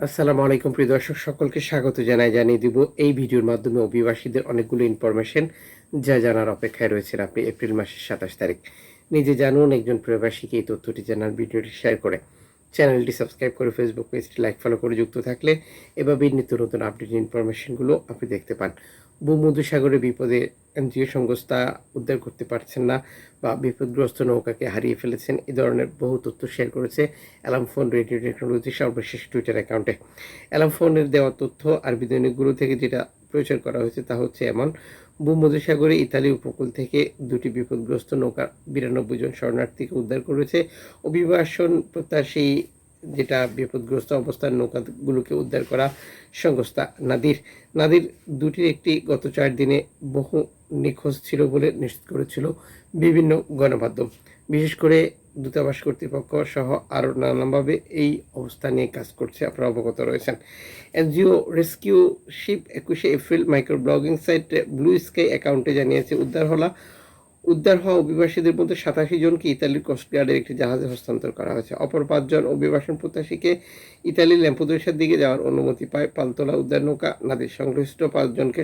আসসালামু আলাইকুম, প্রিয় দর্শক, সকলকে স্বাগত জানাই, জানিয়ে দিব এই ভিডিওর মাধ্যমে অভিবাসীদের অনেকগুলো ইনফরমেশন যা জানার অপেক্ষায় রয়েছেন আপনি এপ্রিল মাসের সাতাশ তারিখ। নিজে জানুন, একজন প্রবাসীকে এই তথ্যটি জানার ভিডিওটি শেয়ার করে। চ্যানেলটি সাবস্ক্রাইব করে ফেসবুক পেজটি লাইক ফলো করে যুক্ত থাকলে এভাবেই নিত্য নতুন আপডেট ইনফরমেশনগুলো আপনি দেখতে পান। ভূমধ্যসাগরে বিপদে এনজিও সংস্থা উদ্ধার করতে পারছেন না বা বিপদগ্রস্ত নৌকাকে হারিয়ে ফেলেছেন এই ধরনের বহু তথ্য শেয়ার করেছে অ্যালাম ফোন রেডিও টেকনোলজি সর্বশেষ টুইটার অ্যাকাউন্টে অ্যালাম ফোনের দেওয়া তথ্য আর দৈনিকগুলো থেকে যেটা প্রচার করা হয়েছে তা হচ্ছে এমন। ভূমধ্যসাগরে ইতালি উপকূল থেকে দুটি বিপদগ্রস্ত নৌকা বিরানব্বই জন শরণার্থীকে উদ্ধার করেছে। অভিবাসন প্রত্যাশী যেটা বিপদগ্রস্ত অবস্থার নৌকাগুলোকে উদ্ধার করা সংস্থা নাদির। নাদির দুটির একটি গত চার দিনে বহু নিখোঁজ ছিল বলে নিশ্চিত করেছিল বিভিন্ন গণমাধ্যম। বিশেষ করে দূতাবাস কর্তৃপক্ষ সহ আরও নানানভাবে এই অবস্থা নিয়ে কাজ করছে আপনারা অবগত রয়েছেন। এনজিও রেস্কিউ শিপ একুশে April micro blogging site Blue Sky অ্যাকাউন্টে জানিয়েছে, উদ্ধার হলা, উদ্ধার হওয়া অভিবাসীদের মধ্যে সাতাশি জনকে ইতালির কোস্টগার্ডের একটি জাহাজে হস্তান্তর করা হয়েছে। অপর পাঁচজন অভিবাসন প্রত্যাশীকে ইতালির ল্যাম্পুদোসার দিকে যাওয়ার অনুমতি পায়। পালতোলা উদ্যান নৌকা, নাদের সংশ্লিষ্ট পাঁচজনকে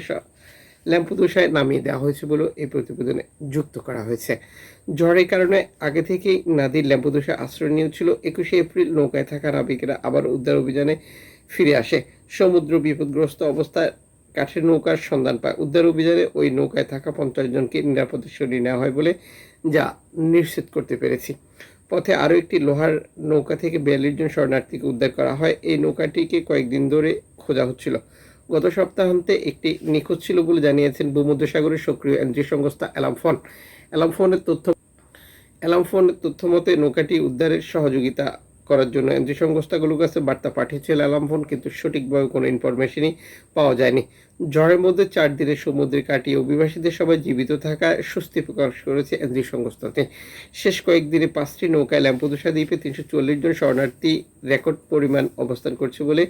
ল্যাম্পুদোসায় নামিয়ে দেওয়া হয়েছে বলেও এই প্রতিবেদনে যুক্ত করা হয়েছে। ঝড়ের কারণে আগে থেকেই নাদির ল্যাম্পুদোসায় আশ্রয় নিয়েছিল। একুশে এপ্রিল নৌকায় থাকা নাবিকেরা আবার উদ্ধার অভিযানে ফিরে আসে। সমুদ্র বিপদগ্রস্ত অবস্থায় কাঠের নৌকার সন্ধান পায়। উদ্ধার অভিযানে ওই নৌকায় থাকা পঞ্চাশ জনকে নিরাপদে সরিয়ে নেওয়া হয় বলে যা নিশ্চিত করতে পেরেছি। পথে আরও একটি লোহার নৌকা থেকে বিয়াল্লিশ জন শরণার্থীকে উদ্ধার করা হয়। এই নৌকাটিকে কয়েকদিন ধরে খোঁজা হচ্ছিল। গত সপ্তাহান্তে একটি নিখোঁজ ছিল বলে জানিয়েছেন ভূমধ্যসাগরের সক্রিয় এনজিও সংস্থা অ্যালামফোন। অ্যালামফোনের তথ্য অ্যালামফনের তথ্য মতে নৌকাটি উদ্ধারের সহযোগিতা করার জন্য এনজি সংস্থাগুলোর কাছে বার্তা পাঠিয়েছিল অ্যালামফোন কিন্তু সঠিকভাবে কোনো ইনফরমেশনই পাওয়া যায়নি। ঝড়ের মধ্যে চার দিনের সমুদ্রে কাটিয়ে অভিবাসীদের সবাই জীবিত থাকায় স্বস্তি প্রকাশ করেছে এনজি সংস্থাতে। শেষ কয়েকদিনে পাঁচটি নৌকায় ল্যাম্পদোসা দ্বীপে তিনশো চল্লিশ জন শরণার্থী রেকর্ড পরিমাণ অবস্থান করছে বলে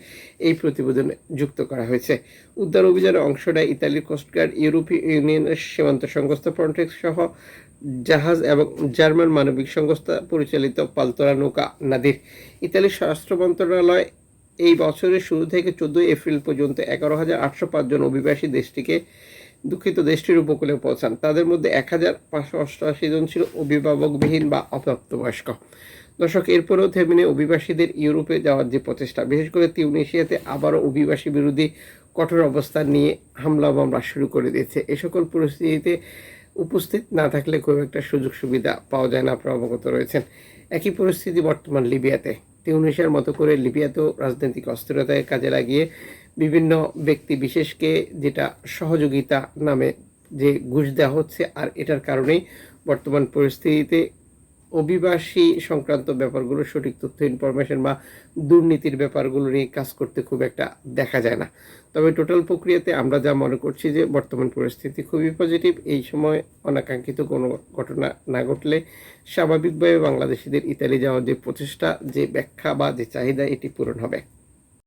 এই প্রতিবেদনে যুক্ত করা হয়েছে। উদ্ধার অভিযানে অংশ নেয় ইতালির কোস্টগার্ড ইউরোপীয় ইউনিয়নের সীমান্ত সংস্থা ফ্রন্টেক্স সহ জাহাজ এবং জার্মান মানবিক সংস্থা পরিচালিত পালতোলা নৌকা নাদির। ইতালির স্বরাষ্ট্র মন্ত্রণালয় এই বছরের শুরু থেকে চোদ্দই এপ্রিল পর্যন্ত এগারো হাজার আটশো পাঁচজন অভিবাসী দেশটিকে দুঃখিত দেশটির উপকূলে পৌঁছান। তাদের মধ্যে এক হাজার পাঁচশো অষ্টআশি জন ছিল অভিভাবকবিহীন বা অপ্রাপ্তবয়স্ক। দর্শক, এরপরেও থেমিনে অভিবাসীদের ইউরোপে যাওয়ার যে প্রচেষ্টা, বিশেষ করে তিউনেশিয়াতে আবারও অভিবাসী বিরোধী কঠোর অবস্থান নিয়ে হামলা মামলা শুরু করে দিয়েছে। এ সকল পরিস্থিতিতে উপস্থিত না থাকলে খুব একটা সুযোগ সুবিধা পাওয়া যায় না, আপনারা অবগত রয়েছেন। একই পরিস্থিতি বর্তমান লিবিয়াতে। তিউনিশিয়ার মতো করে লিবিয়াতেও রাজনৈতিক অস্থিরতায় কাজে লাগিয়ে বিভিন্ন ব্যক্তি, বিশেষকে যেটা সহযোগিতা নামে যে ঘুষ দেওয়া হচ্ছে, আর এটার কারণেই বর্তমান পরিস্থিতিতে অভিবাসী সংক্রান্ত ব্যাপারগুলো, সঠিক তথ্য ইনফরমেশন বা দুর্নীতির ব্যাপারগুলো নিয়ে কাজ করতে খুব একটা দেখা যায় না। তবে টোটাল প্রক্রিয়াতে আমরা যা মনে করছি যে বর্তমান পরিস্থিতি খুবই পজিটিভ এই সময় অনাকাঙ্ক্ষিত কোনো ঘটনা না ঘটলে স্বাভাবিকভাবে বাংলাদেশিদের ইতালি যাওয়ার যে প্রচেষ্টা, যে ব্যাখ্যা বা যে চাহিদা, এটি পূরণ হবে।